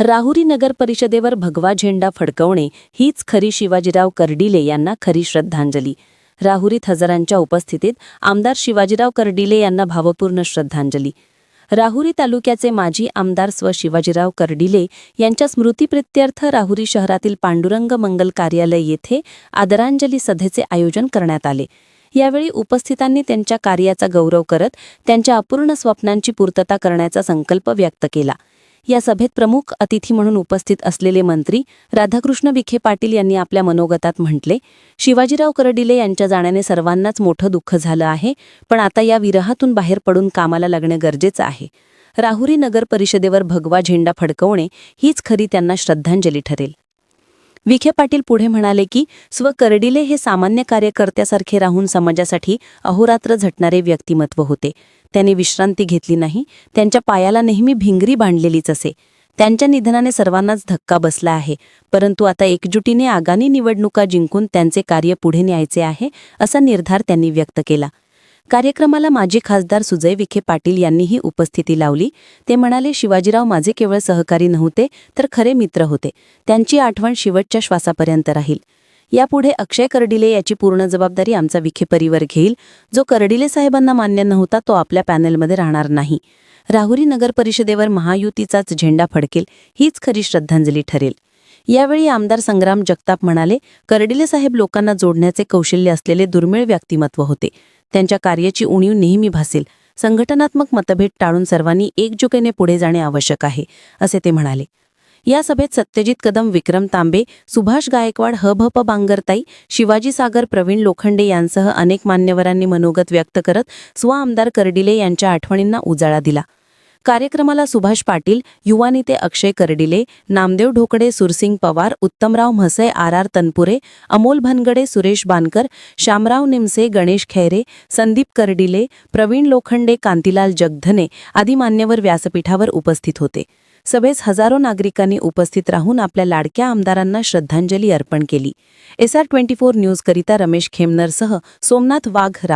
राहुरी नगर परिषदेवर भगवा झेंडा फडकवणे हीच खरी शिवाजीराव कर्डिले यांना खरी श्रद्धांजली. राहुरीत हजारांच्या उपस्थितीत आमदार शिवाजीराव कर्डिले यांना भावपूर्ण श्रद्धांजली. राहुरी तालुक्याचे माजी आमदार स्व शिवाजीराव कर्डिले यांच्या स्मृतीप्रित्यर्थ राहुरी शहरातील पांडुरंग मंगल कार्यालय येथे आदरांजली सभेचे आयोजन करण्यात आले. यावेळी उपस्थितांनी त्यांच्या कार्याचा गौरव करत त्यांच्या अपूर्ण स्वप्नांची पूर्तता करण्याचा संकल्प व्यक्त केला. या सभेत प्रमुख अतिथी म्हणून उपस्थित असलेले मंत्री राधाकृष्ण विखे पाटील यांनी आपल्या मनोगतात म्हटले शिवाजीराव करडिले यांच्या जाण्याने सर्वांनाच मोठं दुःख झालं आहे पण आता या विरहातून बाहेर पडून कामाला लागणे गरजेचं आहे. राहुरी नगर परिषदेवर भगवा झेंडा फडकवणे हीच खरी त्यांना श्रद्धांजली ठरेल. विखे पाटील पुढे म्हणाले की स्वकर्डिले हे सामान्य कार्यकर्त्यासारखे राहून समाजासाठी अहोरात्र झटणारे व्यक्तिमत्व होते. त्यांनी विश्रांती घेतली नाही. त्यांच्या पायाला नेहमी भिंगरी बांधलेलीच असे. त्यांच्या निधनाने सर्वांनाच धक्का बसला आहे. परंतु आता एकजुटीने आगामी निवडणुका जिंकून त्यांचे कार्य पुढे न्यायचे आहे असा निर्धार त्यांनी व्यक्त केला. कार्यक्रमाला माजी खासदार सुजय विखे पाटील यांनीही उपस्थिती लावली. ते म्हणाले शिवाजीराव माझे केवळ सहकारी नव्हते तर खरे मित्र होते. त्यांची आठवण शेवटच्या श्वासापर्यंत राहील. यापुढे अक्षय कर्डिले याची पूर्ण जबाबदारी आमचा विखे परिवार घेईल. जो कर्डिले साहेबांना मान्य नव्हता तो आपल्या पॅनेलमध्ये राहणार नाही. राहुरी नगर परिषदेवर महायुतीचाच झेंडा फडकेल हीच खरी श्रद्धांजली ठरेल. यावेळी आमदार संग्राम जगताप म्हणाले कर्डिले साहेब लोकांना जोडण्याचे कौशल्य असलेले दुर्मिळ व्यक्तिमत्व होते. त्यांच्या कार्याची उणीव नेहमी भासेल. संघटनात्मक मतभेद टाळून सर्वांनी एकजुकेने पुढे जाणे आवश्यक आहे असे ते म्हणाले. या सभेत सत्यजित कदम विक्रम तांबे सुभाष गायकवाड ह भ प बांगरताई शिवाजी सागर प्रवीण लोखंडे यांसह अनेक मान्यवरांनी मनोगत व्यक्त करत स्व आमदार कर्डिले यांच्या आठवणींना उजाळा दिला. कार्यक्रमाला सुभाष पाटील युवा नेते अक्षय करडिले नामदेव ढोकडे सुरसिंग पवार उत्तमराव म्हसे आर आर तनपुरे अमोल भनगडे सुरेश बानकर शामराव निमसे गणेश खैरे संदीप करडिले प्रवीण लोखंडे कांतीलाल जगधने आदी मान्यवर व्यासपीठावर उपस्थित होते. सभेस हजारो नागरिकांनी उपस्थित राहून आपल्या लाडक्या आमदारांना श्रद्धांजली अर्पण केली. एसआर ट्वेंटी फोर न्यूजकरिता रमेश खेमनरसह सोमनाथ वाघ